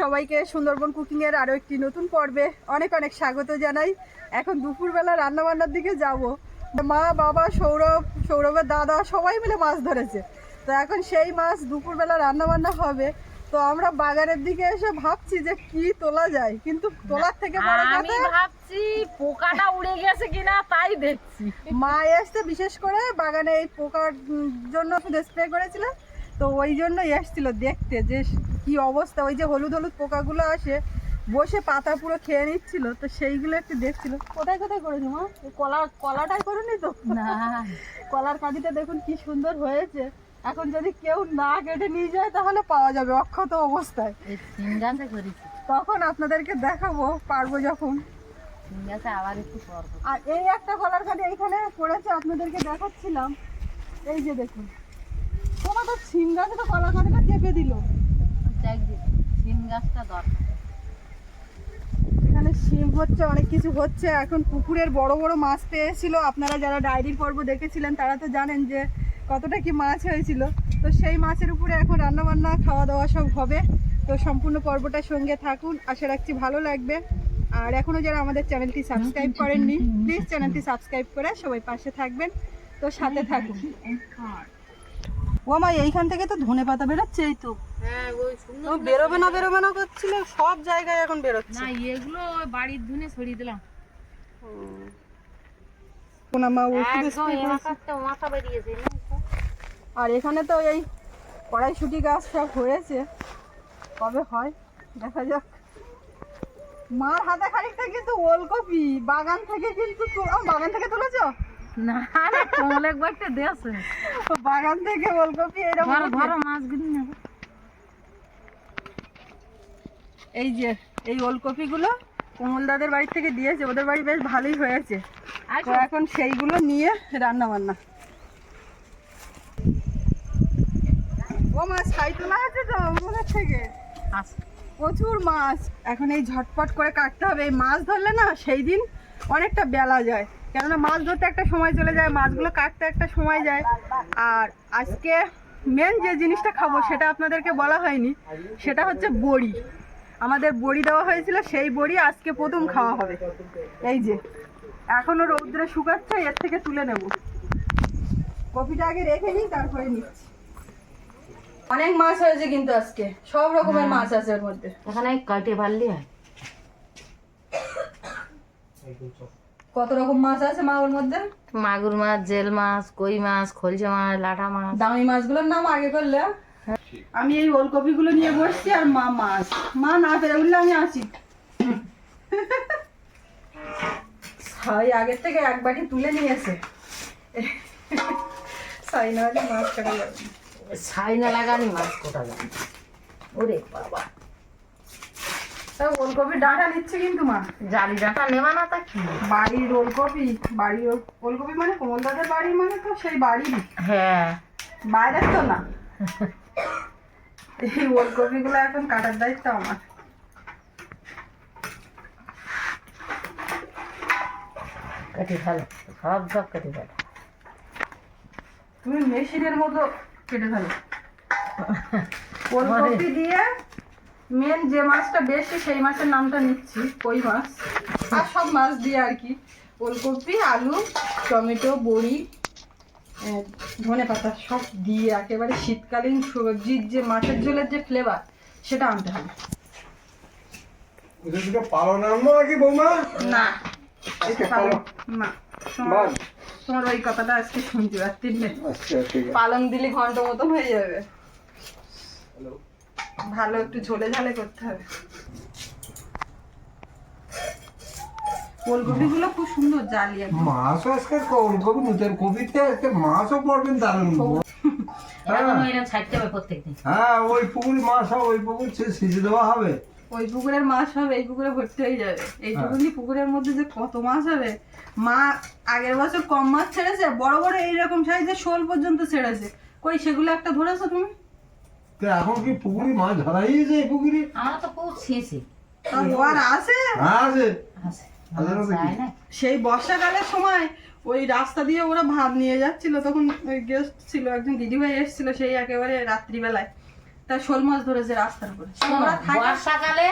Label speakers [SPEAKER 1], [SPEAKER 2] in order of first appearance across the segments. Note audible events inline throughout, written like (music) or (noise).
[SPEAKER 1] সবাইকে সুন্দরবন কুকিং এর আরও একটি নতুন পর্বে অনেক অনেক স্বাগত জানাই। এখন দুপুরবেলা রান্না বান্নার দিকে যাব। মা বাবা সৌরভ সৌরভের দাদা সবাই মিলে মাছ ধরেছে। তো এখন সেই মাছ দুপুরবেলা রান্না বান্না হবে। তো আমরা বাগানের দিকে এসে ভাবছি যে কি তোলা যায়। কিন্তু তোলার থেকে বড়
[SPEAKER 2] আমি ভাবছি পোকাটা উড়ে গেছে কিনা তাই দেখছি।
[SPEAKER 1] মা এসছে বিশেষ করে বাগানে এই পোকার জন্য স্প্রে করেছিল। তো ওই জন্য এসছিল দেখতে যে কি অবস্থা ওই যে হলুদ হলুদ পোকাগুলো আসে বসে পাতা পুরো খেয়ে নিচ্ছিল তো সেইগুলো একটু দেখছিল। কোথায় কোথায় করেছ মা? কলা কলাটাই করুনি তো?
[SPEAKER 2] না।
[SPEAKER 1] কলার কাঁদিটা দেখুন কি সুন্দর হয়েছে। এখন যদি কেউ না কেটে নিয়ে যায় তাহলে পাওয়া যাবে অক্ষত অবস্থায়। তখন আপনাদেরকে দেখাবো পারব যখন।
[SPEAKER 2] আবার একটু
[SPEAKER 1] আর এই একটা কলার কাঁদি এইখানে পড়েছে আপনাদেরকে দেখাচ্ছিলাম। এই যে দেখুন। তো সিম গাছে তো কলার কাঁদিটা চেপে দিল।
[SPEAKER 2] দি, গাছটা দরকার
[SPEAKER 1] এখানে সিম হচ্ছে অনেক কিছু হচ্ছে। এখন পুকুরের বড় বড় মাছ পেয়েছিল। আপনারা যারা ডায়েরির পর্ব দেখেছিলেন তারা তো জানেন যে কতটা কি মাছ হয়েছিল। তো সেই মাছের উপরে এখন রান্না বান্না খাওয়া দাওয়া সব হবে। তো সম্পূর্ণ পর্বটার সঙ্গে থাকুন। আশা রাখছি ভালো লাগবে। আর এখনও যারা আমাদের চ্যানেলটি সাবস্ক্রাইব করেননি প্লিজ চ্যানেলটি সাবস্ক্রাইব করে সবাই পাশে থাকবেন। তো সাথে থাকুন। ও মা এইখান থেকে তো ধনে পাতা বেরোচ্ছে এই তো।
[SPEAKER 2] হ্যাঁ ওই
[SPEAKER 1] বেরোবে না বেরোবে না করছিল সব জায়গায় এখন বেরোচ্ছে।
[SPEAKER 2] না এগুলো বাড়ির ধুনে ছড়িয়ে দিলাম।
[SPEAKER 1] পোনা মা ওষুধ
[SPEAKER 2] মাথা বেরিয়েছে
[SPEAKER 1] আর এখানে তো এই কড়াইশুটি গাছ সব হয়েছে। কবে হয়? দেখা যাক। মার হাতে খানিকটা কিন্তু ওলকপি বাগান থেকে কিন্তু বাগান থেকে তুলেছো?
[SPEAKER 2] না রে কমল একবার একটা
[SPEAKER 1] বাগান থেকে ওলকপি এরকম
[SPEAKER 2] ঘর ঘর মাছ গিনি না
[SPEAKER 1] এই যে এই ওলকপিগুলো কোমলদাদের বাড়ি থেকে দিয়েছে ওদের বাড়ি বেশ ভালোই হয়েছে। তো এখন সেইগুলো নিয়ে রান্না বান্না ও মাছ খাই তোলা আছে তো থেকে?
[SPEAKER 2] আচ্ছা।
[SPEAKER 1] প্রচুর মাছ। এখন এই ঝটপট করে কাটতে হবে। এই মাছ ধরলে না সেই দিন অনেকটা বেলা যায়। কেননা মাছ ধরতে একটা সময় চলে যায় মাছগুলো কাটতে একটা সময় যায়। আর আজকে মেন যে জিনিসটা খাব সেটা আপনাদেরকে বলা হয়নি সেটা হচ্ছে বড়ি। আমাদের বড়ি দেওয়া হয়েছিল সেই বড়ি আজকে প্রথম খাওয়া হবে। এই যে এখনও রৌদ্রে শুকাচ্ছে এর থেকে তুলে নেব। কপিটা আগে রেখে নিই তারপরে নিচ্ছি। অনেক মাছ হয়েছে কিন্তু আজকে সব রকমের মাছ আছে এর মধ্যে।
[SPEAKER 2] এখানে কাটে পারলি হয়।
[SPEAKER 1] কত রকম মাছ আছে মা ওর মধ্যে?
[SPEAKER 2] মাগুর মাছ জেল মাছ কই মাছ খলসা মাছ লাটা মাছ।
[SPEAKER 1] দামি মাছগুলোর নাম আগে করলে? আমি এই ওলকপি গুলো নিয়ে বসছি আর মা মাছ। মা না পেরে উঠলে আমি আসি। সাই আগের থেকে এক বাটি তুলে নিয়েছে। সাই না মাছ কাটা যাবে না।
[SPEAKER 2] ছাই না লাগানি মাছ কোটা যাবে ওরে বাবা।
[SPEAKER 1] ওলকপি ডাঁটা নিচ্ছে কিন্তু মা।
[SPEAKER 2] জালি ডাটা নেবা না তা কি?
[SPEAKER 1] বাড়ির ওলকপি ওল- ওলকপি মানে কোমলদাদের বাড়ি মানে তো সেই বাড়ির
[SPEAKER 2] হ্যাঁ।
[SPEAKER 1] বাইরের তো না। এই এখন কাটার দায়িত্ব আমার।
[SPEAKER 2] কেটে ফেলো সব সব কেটে ফেলো।
[SPEAKER 1] তুমি মেশিনের মতো কেটে ফেলো। (laughs) ওলকপি দিয়ে মেন যে মাছটা বেশি সেই মাছের নামটা নিচ্ছি কই মাছ? আর সব মাছ দিয়ে আর কি। ওলকপি আলু টমেটো বড়ি ধনে পাতা সব দিয়ে একেবারে শীতকালীন সবজির যে মাছের ঝোলের যে ফ্লেভার সেটা আনতে হবে।
[SPEAKER 3] পালন আনব নাকি বৌমা?
[SPEAKER 1] না তোমার ওই কথাটা আজকে না
[SPEAKER 3] আচ্ছা
[SPEAKER 1] পালং দিলে ঘন্ট মতন হয়ে যাবে। ভালো একটু ঝোলে ঝালে করতে হবে। ফুলকপি গুলো খুব সুন্দর জালি
[SPEAKER 3] আজকে কবি নতুন কবিতে আজকে মাছও পড়বেন দারুণ। হ্যাঁ। ওই পুকুর মাছ হবে ওই পুকুর সে দেওয়া হবে।
[SPEAKER 1] ওই পুকুরের মাছ হবে এই পুকুরে ভর্তি হয়ে যাবে। এইটুকুনি পুকুরের মধ্যে যে কত মাছ হবে মা আগের বছর কম মাছ ছেড়েছে বড় বড় এইরকম সাইজের শোল পর্যন্ত ছেড়েছে। কই সেগুলো একটা ধরেছো তুমি?
[SPEAKER 3] তো এখন কি পুকুরে মাছ ধরাই যে এই
[SPEAKER 2] আমরা তো খুব ছিঁছি
[SPEAKER 1] তা ও আর আছে।
[SPEAKER 3] আছে।
[SPEAKER 2] আছে
[SPEAKER 3] হাজারো দেখি।
[SPEAKER 2] যায় না
[SPEAKER 1] সেই বর্ষাকালের সময় ওই রাস্তা দিয়ে ওরা ভাত নিয়ে যাচ্ছিল। তখন গেস্ট ছিল একজন দিদিভাই এসেছিল সেই একেবারে রাত্রিবেলায়। তাই শোল মাছ ধরেছে রাস্তার উপরে।
[SPEAKER 2] বর্ষাকালে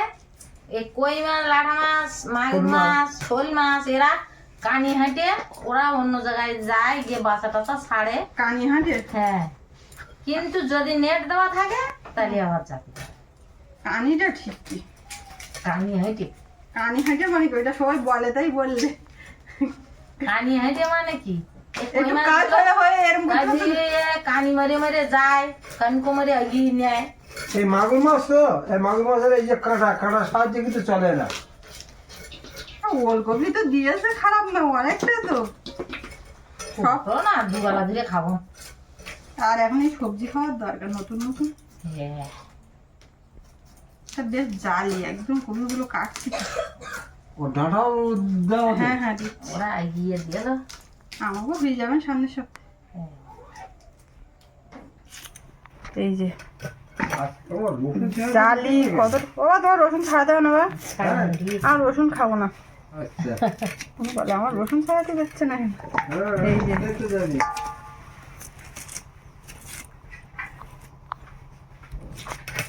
[SPEAKER 2] এই কই মাছ লাঠা মাছ মাগুর
[SPEAKER 3] মাছ।
[SPEAKER 2] মাছ শোল মাছ এরা কানি হাঁটে ওরা অন্য জায়গায় যায় গিয়ে বাসা টাসা ছাড়ে।
[SPEAKER 1] কানি হাঁটে
[SPEAKER 2] হ্যাঁ। কিন্তু যদি নেট দেওয়া থাকে তাহলে আবার যাবে
[SPEAKER 1] কানিটা ঠিক কি?
[SPEAKER 2] কানি হাঁটে
[SPEAKER 1] কানি হাঁটে মানে কি? ওইটা সবাই বলে তাই বললে।
[SPEAKER 2] কানি হাঁটে মানে কি? কানি মারে মারে যায় কানকো মারে এগিয়ে নেয়।
[SPEAKER 3] এই মাগুর মাছ তো এই মাগুর মাছের এই যে কাঁটা কাঁটা সাহায্যে কিন্তু চলে না।
[SPEAKER 1] ওলকপি তো দিয়েছে খারাপ না অনেকটা তো। সব
[SPEAKER 2] তো না দুবেলা ধরে খাব।
[SPEAKER 1] আর এখন এই সবজি খাওয়ার দরকার নতুন নতুন।
[SPEAKER 2] হ্যাঁ
[SPEAKER 1] বেশ জালি একদম কপিগুলো কাটছি হ্যাঁ হ্যাঁ দিচ্ছি।
[SPEAKER 2] ওরা এগিয়ে দিল
[SPEAKER 1] আমাকেও যাবেন সামনের সপ্তাহে। এই যে। জালি কত তোমার রসুন ছাড়াতে হবে না বা আর রসুন খাব না।
[SPEAKER 3] আচ্ছা।
[SPEAKER 1] বলে আমার রসুন ছাড়াতে দিচ্ছে না
[SPEAKER 3] হ্যাঁ,
[SPEAKER 1] এই যে।
[SPEAKER 3] এই তো জানি।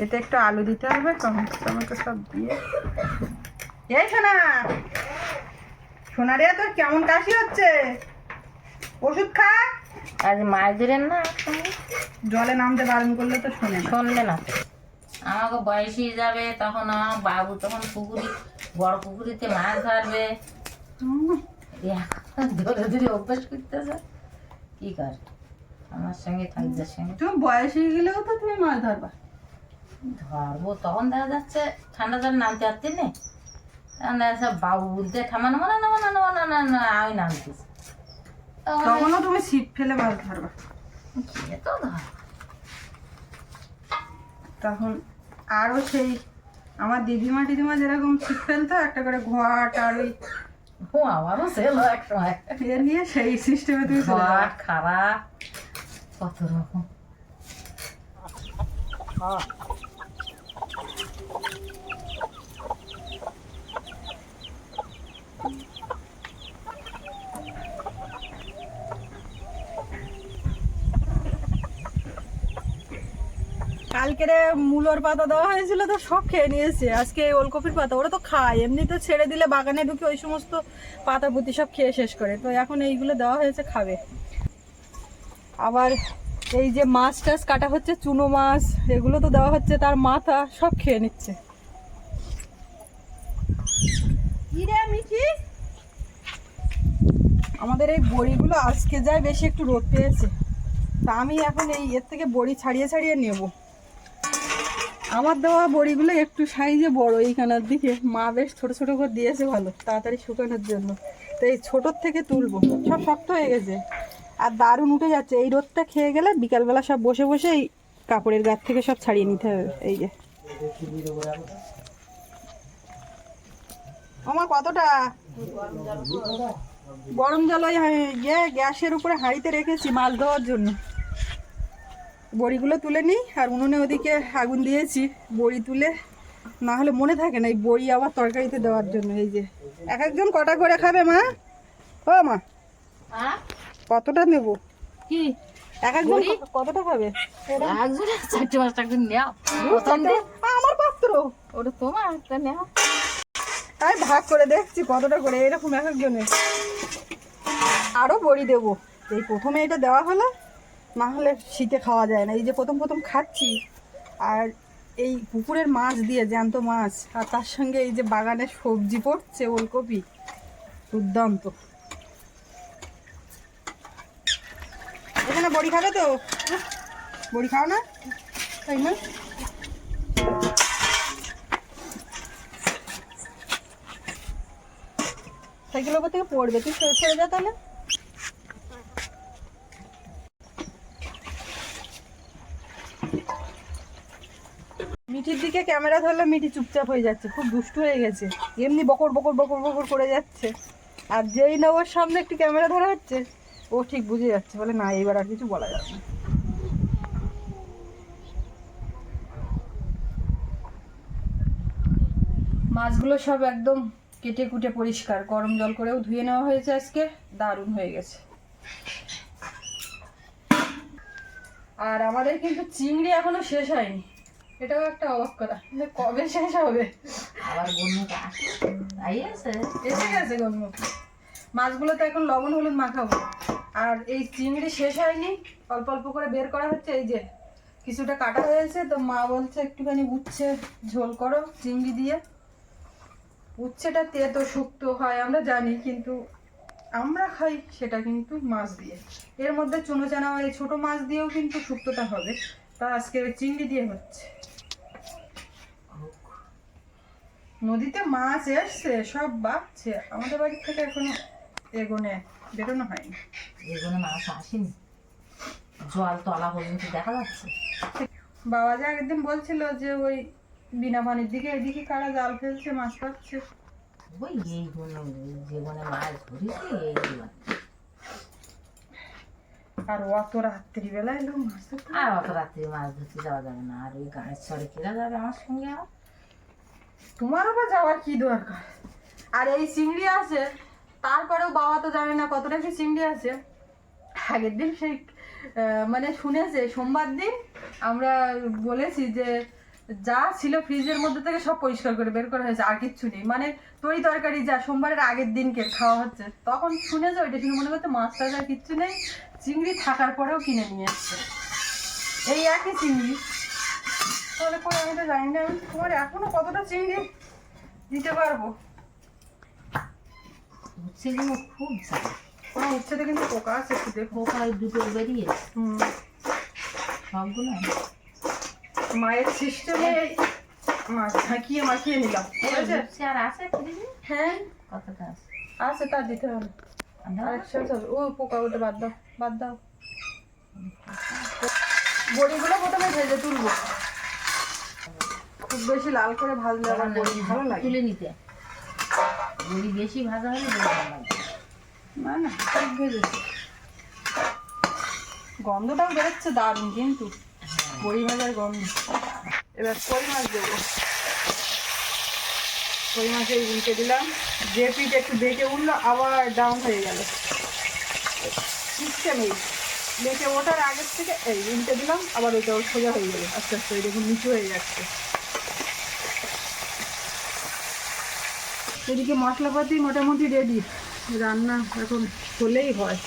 [SPEAKER 1] এতে একটু আলু দিতে হবে টমেটো টমেটো সব দিয়ে। এই সোনা সোনা রে তোর কেমন কাশি হচ্ছে? ওষুধ খা।
[SPEAKER 2] আজ মাছ ধরেন না?
[SPEAKER 1] জলে নামতে বারণ করলে তো শোনে
[SPEAKER 2] শুনবে না। আমাকে বয়স যাবে তখন আমার বাবু তখন পুকুরি বড় পুকুরিতে মাছ ধরবে। ধরে ধরে অভ্যাস করতেছে। কি কর? আমার সঙ্গে থাকবে সঙ্গে।
[SPEAKER 1] তুমি বয়স হয়ে গেলেও তো তুমি মাছ ধরবা।
[SPEAKER 2] ধরবো তখন দেখা যাচ্ছে ঠান্ডা জল নামতে পারতি নে। তখন দেখা যাচ্ছে বাবু বলতে নামা না নামা না নামা না না না আমি নামতেছি।
[SPEAKER 1] তখনও তুমি ছিপ ফেলে মাছ ধরবা।
[SPEAKER 2] তো ধর
[SPEAKER 1] তখন আরও সেই আমার দিদিমা টিদিমা যেরকম ছিপ ফেলতো একটা করে ঘট আর ওই
[SPEAKER 2] ও আমারও ছিল এক সময়।
[SPEAKER 1] নিয়ে সেই সিস্টেমে তুমি চলে
[SPEAKER 2] খারাপ কত রকম।
[SPEAKER 1] কালকের মূলোর পাতা দেওয়া হয়েছিল তো সব খেয়ে নিয়েছে। আজকে ওলকপির পাতা, ওরা তো খায়। এমনি তো ছেড়ে দিলে বাগানে ঢুকে ওই সমস্ত পাতা পুঁতি সব খেয়ে শেষ করে। তো এখন এইগুলো দেওয়া হয়েছে, খাবে। আবার এই যে মাছ টাছ কাটা হচ্ছে, চুনো মাছ, এগুলো তো দেওয়া হচ্ছে, তার মাথা সব খেয়ে নিচ্ছে। আমাদের এই বড়িগুলো আজকে যায় বেশি একটু রোদ পেয়েছে। তা আমি এখন এই এর থেকে বড়ি ছাড়িয়ে ছাড়িয়ে নেব। আমার দেওয়া বড়িগুলো একটু সাইজে বড় এইখানের দিকে। মা বেশ ছোট ছোট করে দিয়েছে ভালো, তাড়াতাড়ি শুকানোর জন্য। তো এই ছোটোর থেকে তুলবো, সব শক্ত হয়ে গেছে। আর দারুণ উঠে যাচ্ছে, এই রোদটা খেয়ে গেলে বিকালবেলা সব বসে বসে এই কাপড়ের গাছ থেকে সব ছাড়িয়ে নিতে হবে, এই যে। আমার কতটা? গরম জল ওই হা- ইয়ে গ্যাসের উপরে হাঁড়িতে রেখেছি মাল দেওয়ার জন্য। বড়িগুলো তুলে নিই আর উনুনে ওদিকে আগুন দিয়েছি বড়ি তুলে। না হলে মনে থাকে না এই বড়ি আবার তরকারিতে দেওয়ার জন্য এই যে। এক একজন কটা করে খাবে মা? ও মা। কতটা নেব?
[SPEAKER 2] কি?
[SPEAKER 1] এক একজন কতটা খাবে?
[SPEAKER 2] একজনে চারটে পাঁচটা করে নেও।
[SPEAKER 1] আমার পাত্র।
[SPEAKER 2] ওটা তোমার একটা নেও।
[SPEAKER 1] আমি ভাগ করে দেখছি কতটা করে এরকম এক একজনের। আরও বড়ি দেবো। এই প্রথমে এটা দেওয়া হলো না হলে শীতে খাওয়া যায় না। এই যে প্রথম প্রথম খাচ্ছি, আর এই পুকুরের মাছ দিয়ে, জ্যান্ত মাছ, আর তার সঙ্গে এই যে বাগানে সবজি পড়ছে, ওলকপি, দুর্দান্ত। এখানে বড়ি খাবে তো? বড়ি খাও না? তাই না? সাইকেলের উপর থেকে পড়বে। তুই সরে যা তাহলে। মিঠির দিকে ক্যামেরা ধরলে মিঠি চুপচাপ হয়ে যাচ্ছে, খুব দুষ্টু হয়ে গেছে। এমনি বকর বকর বকর বকর করে যাচ্ছে। আর যেই না ওর সামনে একটু ক্যামেরা ধরা হচ্ছে, ও ঠিক বুঝে যাচ্ছে, বলে না এবার আর কিছু বলা যাবে মাছগুলো সব একদম কেটে কুটে পরিষ্কার। গরম জল করেও ধুয়ে নেওয়া হয়েছে আজকে, দারুণ হয়ে গেছে। আর আমাদের কিন্তু চিংড়ি এখনও শেষ হয়নি। এটাও একটা অবাক করা কবে শেষ হবে?
[SPEAKER 2] আবার গন্যুক
[SPEAKER 1] এসে গেছে গন্ধ মাছগুলো তো এখন লবণ হলুদ মাখাবো। আর এই চিংড়ি শেষ হয়নি। অল্প অল্প করে বের করা হচ্ছে। এই যে কিছুটা কাটা হয়েছে তো মা বলছে একটুখানি উচ্ছে ঝোল করো চিংড়ি দিয়ে। উচ্ছেটা তেতো শুক্তো হয় আমরা জানি কিন্তু আমরা খাই সেটা কিন্তু মাছ দিয়ে। এর মধ্যে চুনো চানা এই ছোটো মাছ দিয়েও কিন্তু শুক্তোটা হবে। তা আজকে চিংড়ি দিয়ে হচ্ছে। নদীতে মাছ এসছে সব বাড়ছে আমাদের বাড়ি থেকে এখনও এগোনে বেরোনো হয়নি।
[SPEAKER 2] এগুলো মাছ আসেনি। জল তলা পর্যন্ত দেখা যাচ্ছে।
[SPEAKER 1] বাবা যে একদিন বলছিল যে ওই বিনা পানির দিকে এদিকে কারা জাল ফেলছে মাছ পাচ্ছে
[SPEAKER 2] ওই এই গুলো জীবনে মাছ ধরেছি এই জীবনে
[SPEAKER 1] আর অত রাত্রিবেলা এলো মাছ।
[SPEAKER 2] আর অত রাত্রি মাছ ধরতে যাওয়া যাবে না। আর ওই গানের চরে কেরা যাবে আমার সঙ্গে আর
[SPEAKER 1] তোমার আবার যাওয়ার কি দরকার? আর এই চিংড়ি আছে, তারপরেও বাবা তো জানে না কতটা কি চিংড়ি আছে। আগের দিন সেই মানে শুনেছে, সোমবার দিন আমরা বলেছি যে যা ছিল ফ্রিজের মধ্যে থেকে সব পরিষ্কার করে বের করা হয়েছে, আর কিচ্ছু নেই। মানে তরি তরকারি যা, সোমবারের আগের দিনকে খাওয়া হচ্ছে। তখন শুনেছে, ওইটা শুনে মনে করতে মাছ টাছ আর কিচ্ছু নেই, চিংড়ি থাকার পরেও কিনে নিয়ে এসছে। এই একই চিংড়ি। তাহলে করে আমি তো জানি না আমি তোমার এখনও কতটা চিংড়ি দিতে পারব?
[SPEAKER 2] যেন খুব যায়
[SPEAKER 1] কোনো উচ্ছেতে কিন্তু পোকা আছে একটু দেখো
[SPEAKER 2] পোকায় দুটো বেরিয়েছে
[SPEAKER 1] হুম,
[SPEAKER 2] সবগুলো
[SPEAKER 1] মায়ের সিস্টেমে মাছ ঝাঁকিয়ে মাখিয়ে নিলাম ঠিক আছে?
[SPEAKER 2] আর আছে
[SPEAKER 1] হ্যাঁ।
[SPEAKER 2] কতটা আছে?
[SPEAKER 1] আছে তার দিতে হবে। ও পোকা ওটা বাদ দাও বাদ দাও। বড়িগুলো প্রথমে ভেজে তুলবো। খুব বেশি লাল করে ভাজলে আবার বড়ি ভালো লাগে।
[SPEAKER 2] তুলে নিতে। বড়ি বেশি ভাজা হলে বড়ি ভালো লাগে।
[SPEAKER 1] না না ঠিক ভেজেছে। গন্ধটাও বেরোচ্ছে দারুণ কিন্তু। বড়ি ভাজার গন্ধ। এবার কই মাছ দেবো? কই মাছে উল্টে দিলাম। যে পিঠ একটু বেঁকে উঠল আবার ডাউন হয়ে গেল। সিস্টেম এই বেঁকে ওঠার আগের থেকে এই উল্টে দিলাম আবার ওইটাও সোজা হয়ে গেল। আস্তে আস্তে ওই দেখুন নিচু হয়ে যাচ্ছে। এদিকে মশলাপাতি মোটামুটি রেডি রান্না এখন হলেই হয়।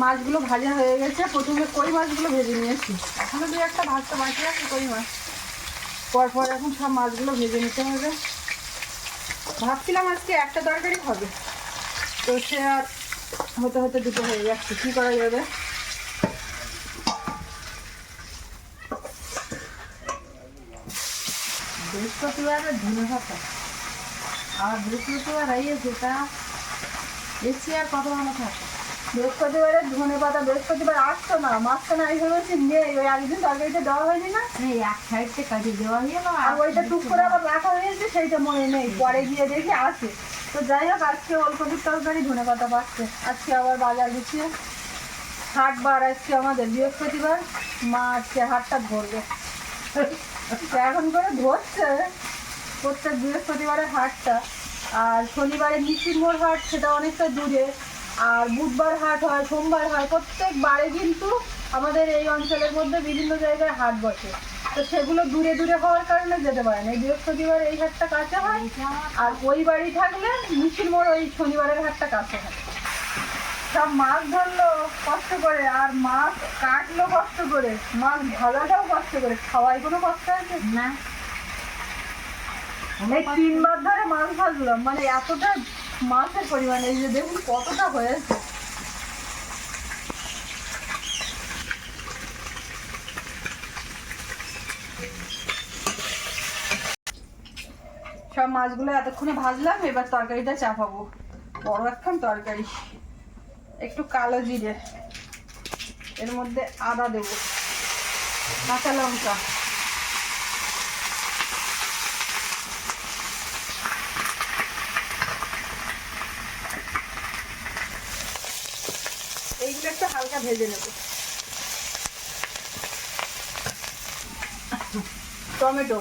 [SPEAKER 1] মাছগুলো ভাজা হয়ে গেছে। প্রথমে কই মাছগুলো ভেজে নিয়েছি। এখনও দু একটা ভাজতে বাকি আছে, কই মাছ। পর পর এখন সব মাছগুলো ভেজে নিতে হবে। ভাবছিলাম আজকে একটা তরকারি হবে। তো সে আর হতে হতে দুটো হয়ে যাচ্ছে। কী করা যাবে?
[SPEAKER 2] বৃহস্পতিবার ধনে পাতা আর বৃহস্পতিবার আইয়েছে তা এসছি আর কত ভালো থাকে।
[SPEAKER 1] বৃহস্পতিবারে ধনে পাতা বৃহস্পতিবার আসতো না মাছটা না আমি ভেবেছি নেই ওই একদিন তরকারিতে দেওয়া হয়নি না।
[SPEAKER 2] এই এক সাইডে কাটিয়ে দেওয়া হয়ে গেল
[SPEAKER 1] আর ওইটা টুক করে আবার রাখা হয়েছে সেইটা মনে নেই পরে গিয়ে দেখি আছে। তো যাই হোক আজকে ওলকপির তরকারি ধনে পাতা পাচ্ছে আজকে আবার বাজার গুছিয়ে হাট বার আজকে আমাদের বৃহস্পতিবার মা আজকে হাটটা ধরবে। এখন করে ধরছে। প্রত্যেক বৃহস্পতিবারের হাটটা। আর শনিবারে মোড় হাট, সেটা অনেকটা দূরে। আর বুধবার হাট হয়, সোমবার হয় প্রত্যেক বারে কিন্তু আমাদের এই অঞ্চলের মধ্যে বিভিন্ন জায়গায় হাট বসে। তো সেগুলো দূরে দূরে হওয়ার কারণে যেতে পারে না। এই বৃহস্পতিবার এই হাটটা কাছে হয়, আর ওই বাড়ি থাকলে মোড় ওই শনিবারের হাটটা কাছে হয়। সব মাছ ধরলো কষ্ট করে। আর মাছ কাটলো কষ্ট করে। মাছ ভাজাটাও কষ্ট করে। খাওয়াই কোনো কষ্ট আছে?
[SPEAKER 2] না।
[SPEAKER 1] এই তিনবার ধরে মাছ ভাজলাম। মানে এতটা মাছের পরিমাণ এই যে দেখুন কতটা হয়েছে। সব মাছগুলো এতক্ষণে ভাজলাম এবার তরকারিটা চাপাবো। বড় একখান তরকারি। একটু কালো জিরে এর মধ্যে আদা দেবো কাঁচা লঙ্কা। এইগুলো একটু হালকা ভেজে নেব। টমেটো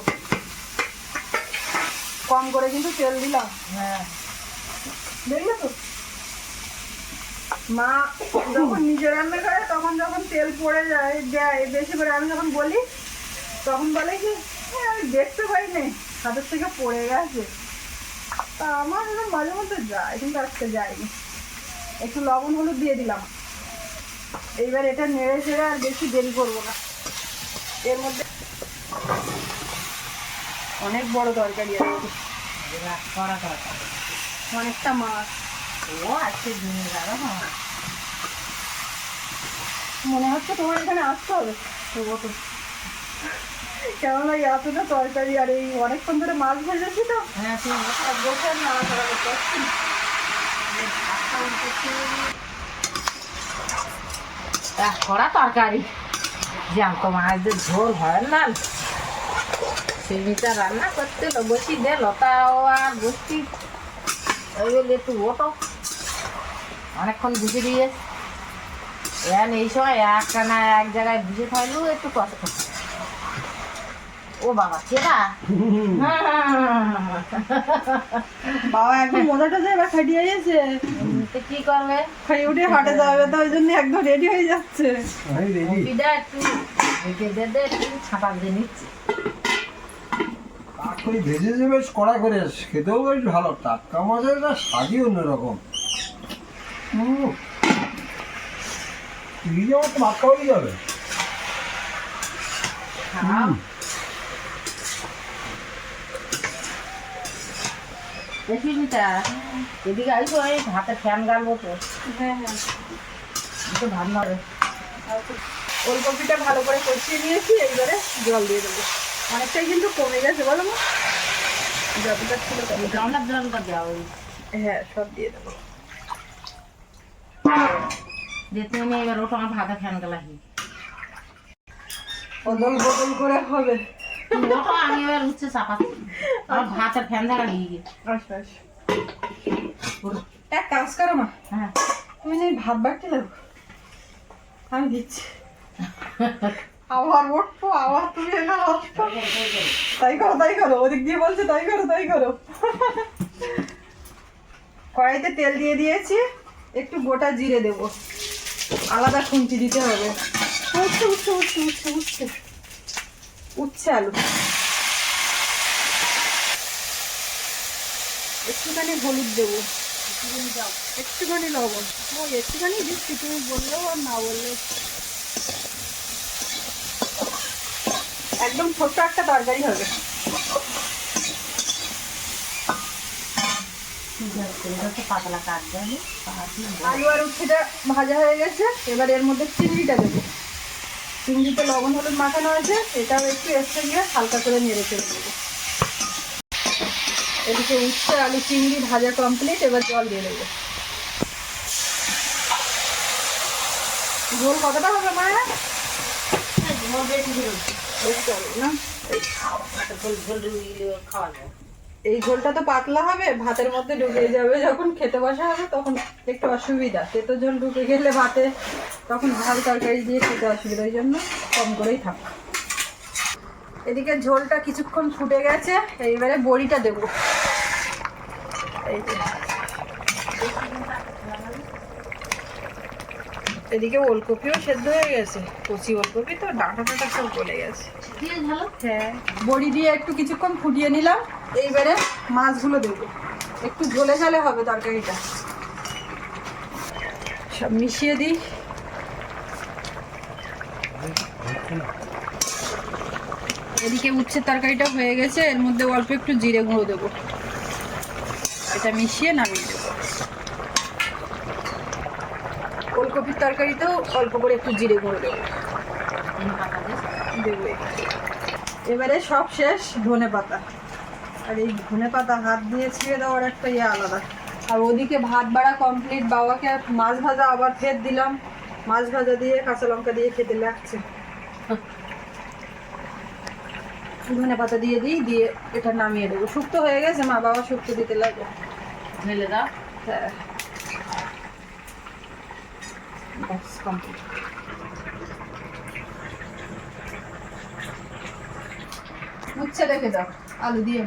[SPEAKER 1] কম করে কিন্তু তেল দিলাম।
[SPEAKER 2] হ্যাঁ।
[SPEAKER 1] দেখলে তো? মা যখন নিজে রান্না করে তখন যখন তেল পড়ে যায় দেয় বেশি করে আমি যখন বলি তখন বলে কি "হ্যাঁ, আমি দেখতে পাইনি হাতের থেকে পড়ে গেছে। তা আমার মাঝে মধ্যে যায় কিন্তু আজকে যায়নি একটু লবণ হলুদ দিয়ে দিলাম। এইবার এটা নেড়ে ছেড়ে আর বেশি দেরি করব না। এর মধ্যে অনেক বড় তরকারি আছে। অনেকটা মাছ।
[SPEAKER 2] ও আজকে দিনে হ্যাঁ
[SPEAKER 1] মনে হচ্ছে তোমার এখানে আসতে হবে?
[SPEAKER 2] তো
[SPEAKER 1] কেননা এই এতটা তরকারি আর এই অনেকক্ষণ ধরে মাছ ভেজেছি তো।
[SPEAKER 2] হ্যাঁ
[SPEAKER 1] আর বসে আর নাড়াচাড়া করতে পারছি না।
[SPEAKER 2] আহ, তরকারি। জ্যান্ত মাছদের ঝোল হয় না। সেমিটা রান্না করতে তো বসি দে লতাও আর বসছি ওই বলে একটু ওটো অনেকক্ষণ বুঝে দিয়ে এখন এই সময় একটা না এক জায়গায় বুঝে থাকলেও একটু কষ্ট ও বাবা চেনা?
[SPEAKER 1] বাবা একদম মোজাটা যে এবার খাটিয়ে গেছে।
[SPEAKER 2] তো কি করবে?
[SPEAKER 1] খাই উঠে হাটে যাবে তো ওই জন্য একদম রেডি হয়ে যাচ্ছে।
[SPEAKER 3] আমি
[SPEAKER 2] একটু রেখে দে দে একটু ছাপা দিয়ে নিচ্ছি।
[SPEAKER 3] কাকুই ভেজেছে বেশ কড়া করে খেতেও বেশ ভালো টাটকা মাছের স্বাদই অন্যরকম। তুই যেমন তো ভাত খাওয়াই যাবে।
[SPEAKER 2] এদিকে আইসো এই হাতে ফ্যান গালবো তো
[SPEAKER 1] হ্যাঁ হ্যাঁ।
[SPEAKER 2] একটু ভাত
[SPEAKER 1] ওলকপিটা ভালো করে কষিয়ে নিয়েছি এইবারে জল দিয়ে দেবো। অনেকটাই কিন্তু কমে গেছে বলো মা। যতটা ছিল
[SPEAKER 2] দেওয়া ওই
[SPEAKER 1] হ্যাঁ সব দিয়ে দেবো।
[SPEAKER 2] যে তুমি এবার ওটা আমার ভাতে ফ্যান গালাহি।
[SPEAKER 1] বদল বদল করে হবে?
[SPEAKER 2] ওটা আমি এবার উঠছে চাপাচ্ছি আমার ভাতের ফ্যান দেখা গিয়ে গেছে।
[SPEAKER 1] আচ্ছা আচ্ছা। এক কাজ করো মা
[SPEAKER 2] হ্যাঁ।
[SPEAKER 1] তুমি নেই ভাত বাড়তে লাগো আমি দিচ্ছি। আবার উঠবো আবার তুমি আসব। তাই করো তাই করো ওদিক দিয়ে বলছে তাই করো তাই করো। কড়াইতে তেল দিয়ে দিয়েছি। একটু গোটা জিরে দেব। আলাদা খুন্তি দিতে হবে। উঠছে উঠছে উঠছে উঠছে উঠছে। উঠছে আলু। একটুখানি হলুদ দেবো। একটুখানি লবণ। ওই একটুখানি দিচ্ছি তুমি বললেও আর না বললেও। একদম ছোট্ট একটা তরকারি হবে।
[SPEAKER 2] ঠিক আছে এটা তো পাতলা কাটবে আমি
[SPEAKER 1] আলু আর উচ্ছেটা ভাজা হয়ে গেছে। এবার এর মধ্যে চিংড়িটা দেবো। চিংড়িতে লবণ হলুদ মাখানো আছে এটাও একটু এসে গিয়ে হালকা করে নেড়ে চেড়ে দেবো এদিকে উচ্ছে আলু চিংড়ি ভাজা কমপ্লিট এবার জল দিয়ে দেবো। ঝোল কতটা হবে মায়ের?
[SPEAKER 2] ঝোল বেশি
[SPEAKER 1] না?
[SPEAKER 2] ঝোল ঝোল খাওয়া যায়।
[SPEAKER 1] এই ঝোলটা তো পাতলা হবে, ভাতের মধ্যে ঢুকে যাবে, যখন খেতে বসা হবে তখন একটু অসুবিধা। তেতো ঝোল ঢুকে গেলে ভাতে তখন ঝাল তরকারি দিয়ে খেতে অসুবিধা, ওই জন্য কম করেই থাক। এদিকে ঝোলটা কিছুক্ষণ ফুটে গেছে, এইবারে বড়িটা দেবো। এই এদিকে ওলকপিও সেদ্ধ হয়ে গেছে কচি ওলকপি তো ডাঁটা টাটা সব গলে গেছে। হ্যাঁ। বড়ি দিয়ে একটু কিছুক্ষণ ফুটিয়ে নিলাম এইবারে মাছগুলো দেবো। একটু ঝোলে ঝালে হবে তরকারিটা। সব মিশিয়ে দিই। এদিকে উচ্ছের তরকারিটা হয়ে গেছে এর মধ্যে অল্প একটু জিরে গুঁড়ো দেবো। এটা মিশিয়ে নামিয়ে দেবো। ওলকপির তরকারিতেও অল্প করে একটু জিরে গুঁড়ো দেবো। দেবো। এবারে সব শেষ ধনে পাতা। আর এই ধনে পাতা হাত দিয়ে ছিঁড়ে দেওয়ার একটা ইয়ে আলাদা। আর ওদিকে ভাত বাড়া কমপ্লিট বাবাকে মাছ ভাজা আবার ফের দিলাম। মাছ ভাজা দিয়ে কাঁচা লঙ্কা দিয়ে খেতে লাগছে। ধনে পাতা দিয়ে দিই দিয়ে এটা নামিয়ে দেবো। শুক্তো হয়ে গেছে মা বাবা শুক্তো দিতে লাগে
[SPEAKER 2] ঢেলে দাও।
[SPEAKER 1] হ্যাঁ। ব্যাস কমপ্লিট উচ্ছে। রেখে দাও আলু দিয়ে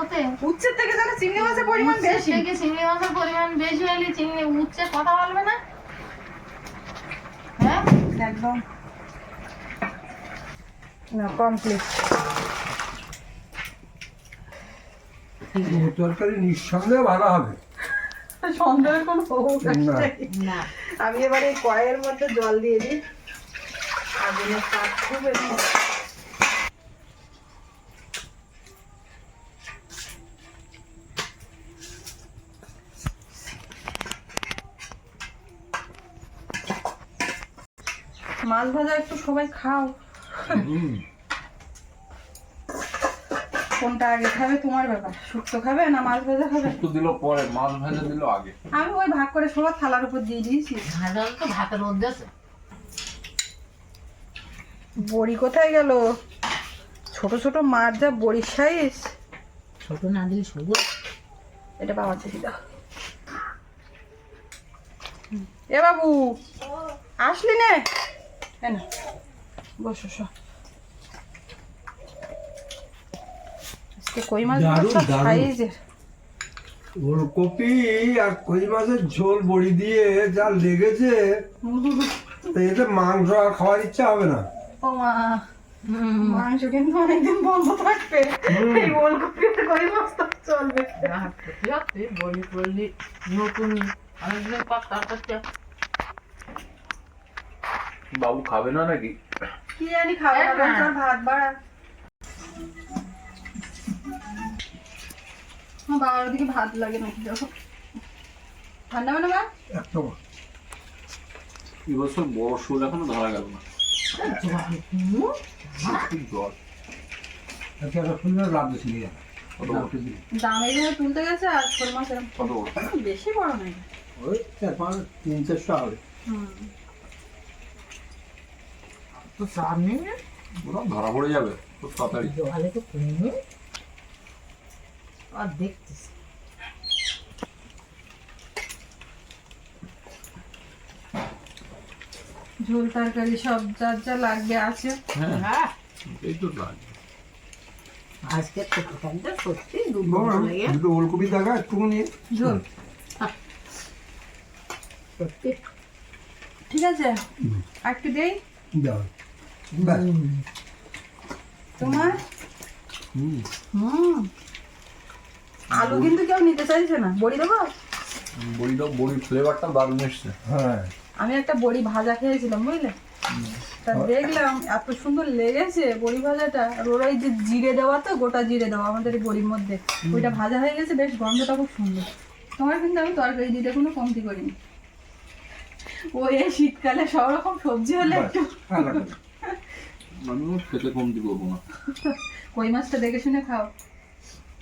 [SPEAKER 2] ওতে।
[SPEAKER 1] উচ্ছের থেকে যেন চিংড়ি মাছের পরিমাণ বেশি।
[SPEAKER 2] থেকে চিংড়ি মাছের পরিমাণ বেশি হলে চিংড়ি উচ্ছে কথা বলবে না?
[SPEAKER 1] একদম। না কমপ্লিট
[SPEAKER 3] তরকারি নিঃসন্দেহে ভালো হবে।
[SPEAKER 1] সন্দেহের কোনো
[SPEAKER 3] না।
[SPEAKER 1] আমি এবারে কয়ের মধ্যে জল দিয়ে দিই। আগুনের তাপ খুব বেশি মাছ ভাজা একটু সবাই খাও। কোনটা আগে খাবে? তোমার ব্যাপার। শুক্তো খাবে না মাছ ভাজা খাবে?
[SPEAKER 4] একটু দিল পরে মাছ ভাজা দিল আগে।
[SPEAKER 1] আমি ওই ভাগ করে সবার থালার উপর দিয়ে দিয়েছি।
[SPEAKER 2] ভাজা তো ভাতের উদ্দেশ্যে
[SPEAKER 1] বড়ি কোথায় গেল? ছোট ছোট মাছ যা বড়ির সাইজ।
[SPEAKER 2] ছোট না দিলে
[SPEAKER 1] এটা বাবা চেয়ে দাও। এ বাবু আসলি নে? না বসো সব আজকে কই মাছ। সাইজের।
[SPEAKER 3] ওলকপি আর কই মাছের ঝোল বড়ি দিয়ে যা লেগেছে এতে মাংস আর খাওয়ার ইচ্ছা হবে না।
[SPEAKER 1] ও মা মাংস কিন্তু অনেকদিন বন্ধ থাকবে। এই ওলকপি আর কই মাছ তো চলবে
[SPEAKER 2] তুই বলি বললি নতুন অনেকদিন পর তরকারিটা
[SPEAKER 4] বাবু খাবে না নাকি?
[SPEAKER 1] কি জানি খাবে না। তোর ভাত বাড়া। আমার বাবার ওদিকে ভাত লাগে নাকি দেখো। ঠান্ডা মানে মা
[SPEAKER 3] একটা
[SPEAKER 4] এবছর বড় শোল এখনও ধরা গেল না। খুব জল।
[SPEAKER 3] একটা লাভ বেশি নিয়ে যাবে
[SPEAKER 1] দামে তুলতে গেছে আর মাছ বেশি বড় নয়
[SPEAKER 3] ওই চার পাঁচ তিন চারশো হবে।
[SPEAKER 1] হুম।
[SPEAKER 2] তো চাপ নেই না
[SPEAKER 4] ওরা ধরা পড়ে যাবে খুব তাড়াতাড়ি।
[SPEAKER 2] জলে তো কমে আর দেখছিস
[SPEAKER 1] ঝোল তরকারি সব যার যা লাগবে আছে।
[SPEAKER 4] হ্যাঁ এই তো লাগে
[SPEAKER 2] আজকে তো সত্যি দুটো
[SPEAKER 3] ওলকপি দেখা একটুখানি
[SPEAKER 1] ঝোল।
[SPEAKER 2] সত্যি।
[SPEAKER 1] ঠিক আছে? আর একটু দেই?
[SPEAKER 3] দাও।
[SPEAKER 1] তোমার? আলু কিন্তু কেউ নিতে চাইছে না। বড়ি দেবো?
[SPEAKER 4] বড়িটা বড়ির ফ্লেভারটা দারুণ এসছে।
[SPEAKER 3] হ্যাঁ।
[SPEAKER 1] আমি একটা বড়ি ভাজা খেয়েছিলাম বুঝলে? তা দেখলাম এত সুন্দর লেগেছে বড়ি ভাজাটা। আর ওরা যে জিরে দেওয়া তো গোটা জিরে দেওয়া আমাদের বড়ির মধ্যে। ওইটা ভাজা হয়ে গেছে বেশ গন্ধটা খুব সুন্দর। তোমার কিন্তু আমি তরকারি দিতে কোনো কমতি করিনি। ওই এই শীতকালে সব রকম সবজি হলে একটু।
[SPEAKER 4] আমিও খেতে কমতি করব না
[SPEAKER 1] কই মাছটা দেখে শুনে খাও।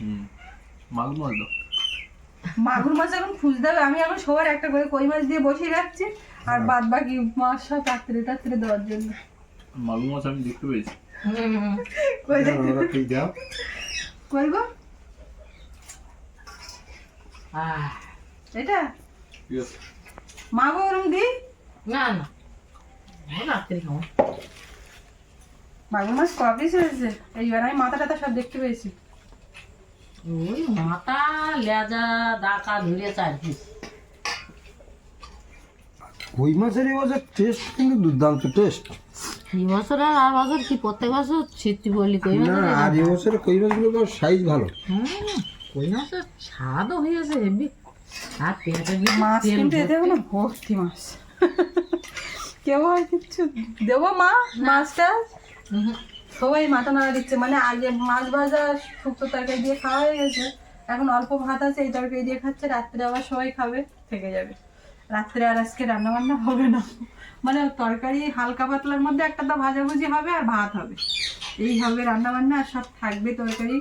[SPEAKER 4] হুম মাগুর মাছ দাও।
[SPEAKER 1] মাগুর মাছ এখন খুঁজতে হবে। আমি এখন সবার একটা করে কই মাছ দিয়ে বসিয়ে রাখছি আর বাদ বাকি মাছ সব রাত্রে রাত্রে দেওয়ার জন্য।
[SPEAKER 4] মাগুর মাছ আমি দেখতে পেয়েছি।
[SPEAKER 2] হুম
[SPEAKER 1] কই
[SPEAKER 3] দাও, ঠিক দাও
[SPEAKER 1] কই গো?
[SPEAKER 2] আহ,
[SPEAKER 1] এটা?
[SPEAKER 4] ঠিক আছে
[SPEAKER 1] মাগো দি?
[SPEAKER 2] না না। রাত্রি খাব।
[SPEAKER 1] মাগুর মাছ ক পিস হয়েছে এইবার আমি মাথা টাথা সব দেখতে পেয়েছি।
[SPEAKER 2] ওই মাথা লেজা ডাকা ধরে চার পিস
[SPEAKER 3] কই মাছের এবছর টেস্ট কিন্তু দুর্দান্ত টেস্ট
[SPEAKER 2] এই বছর আর আর বছর কি প্রত্যেক বছর বলি কই
[SPEAKER 3] না
[SPEAKER 2] মাছের
[SPEAKER 3] আর এবছরে কই মাছগুলো সাইজ ভালো।
[SPEAKER 2] কই মাছের স্বাদও হয়েছে হেবি। আর পেঁয়াজের
[SPEAKER 1] মাছ কিন্তু এতে কোনো ভর্তি মাছ। কেউ আর কিচ্ছু দেবো মা? মাছটা? সবাই মাথা নাড়া দিচ্ছে। মানে আগে মাছ ভাজা শুক্তো তরকারি দিয়ে খাওয়া হয়ে গেছে। এখন অল্প ভাত আছে, এই তরকারি দিয়ে খাচ্ছে। রাত্রে আবার সবাই খাবে, থেকে যাবে। রাত্রে আর আজকে রান্না বান্না হবে না। মানে তরকারি হালকা পাতলার মধ্যে একটা তো ভাজাভুজি হবে আর ভাত হবে। এই হবে রান্না বান্না আর সব থাকবে তরকারি।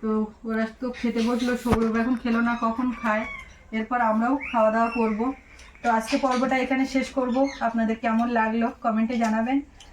[SPEAKER 1] তো ওরা তো খেতে বসল, সৌরভ এখন খেলো না, কখন খায়? এরপর আমরাও খাওয়া দাওয়া করব। তো আজকে পর্বটা এখানে শেষ করব। আপনাদের কেমন লাগল কমেন্টে জানাবেন।